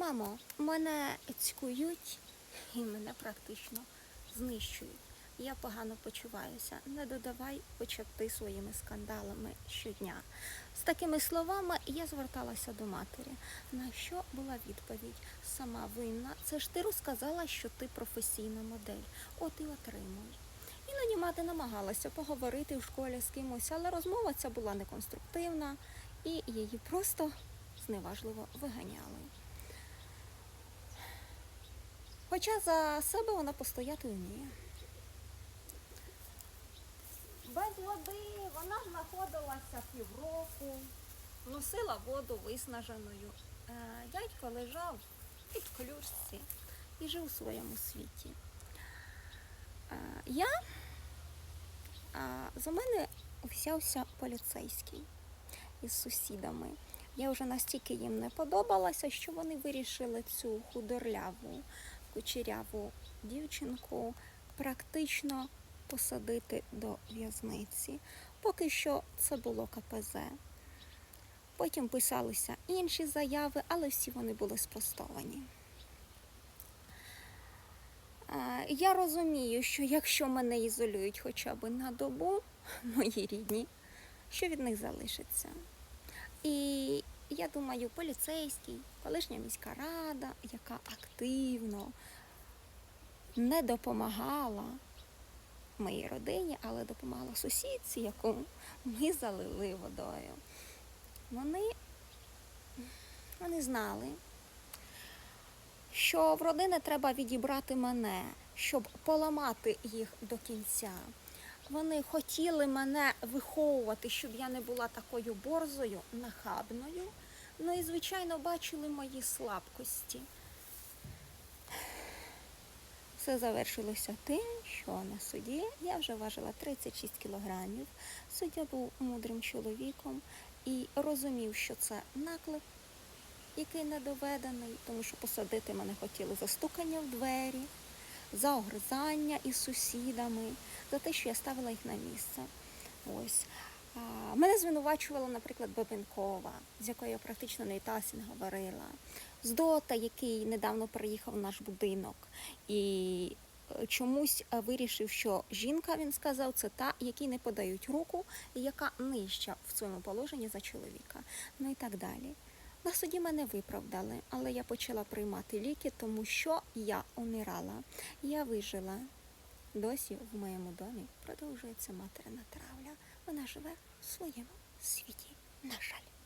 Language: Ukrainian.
Мамо, мене цькують і мене практично знищують. Я погано почуваюся. Не додавай почати своїми скандалами щодня. З такими словами я зверталася до матері. На що була відповідь? Сама винна. Це ж ти розказала, що ти професійна модель. От і отримуй. Іноді мати намагалася поговорити в школі з кимось, але розмова ця була неконструктивна і її просто зневажливо виганяли. Хоча за себе вона постояти вміє. Без води вона знаходилася півроку, носила воду виснаженою. Е, Дядько лежав під ключці і жив у своєму світі. Е, Я за мене взявся поліцейський із сусідами. Я вже настільки їм не подобалася, що вони вирішили цю худорляву, кучеряву дівчинку практично посадити до в'язниці. Поки що це було КПЗ. Потім писалися інші заяви, але всі вони були спростовані. Я розумію, що якщо мене ізолюють хоча б на добу, мої рідні, що від них залишиться. І я думаю, поліцейський, колишня міська рада, яка активно не допомагала моїй родині, але допомагала сусідці, яку ми залили водою. Вони, вони знали, що в родини треба відібрати мене, щоб поламати їх до кінця. Вони хотіли мене виховувати, щоб я не була такою борзою, нахабною. Ну і, звичайно, бачили мої слабкості. Все завершилося тим, що на суді я вже важила 36 кілограмів. Суддя був мудрим чоловіком і розумів, що це наклеп, який не доведений, тому що посадити мене хотіли за стукання в двері, за огризання із сусідами, за те, що я ставила їх на місце. Ось. Мене звинувачувала, наприклад, Бабенкова, з якою я практично не віталася, не говорила. З Дота, який недавно переїхав в наш будинок. І е, чомусь е, вирішив, що жінка, він сказав, це та, якій не подають руку, і яка нижча в цьому положенні за чоловіка. Ну і так далі. На суді мене виправдали, але я почала приймати ліки, тому що я умирала. Я вижила. Досі в моєму домі продовжується материна травля. Вона живе в своєму світі, на жаль.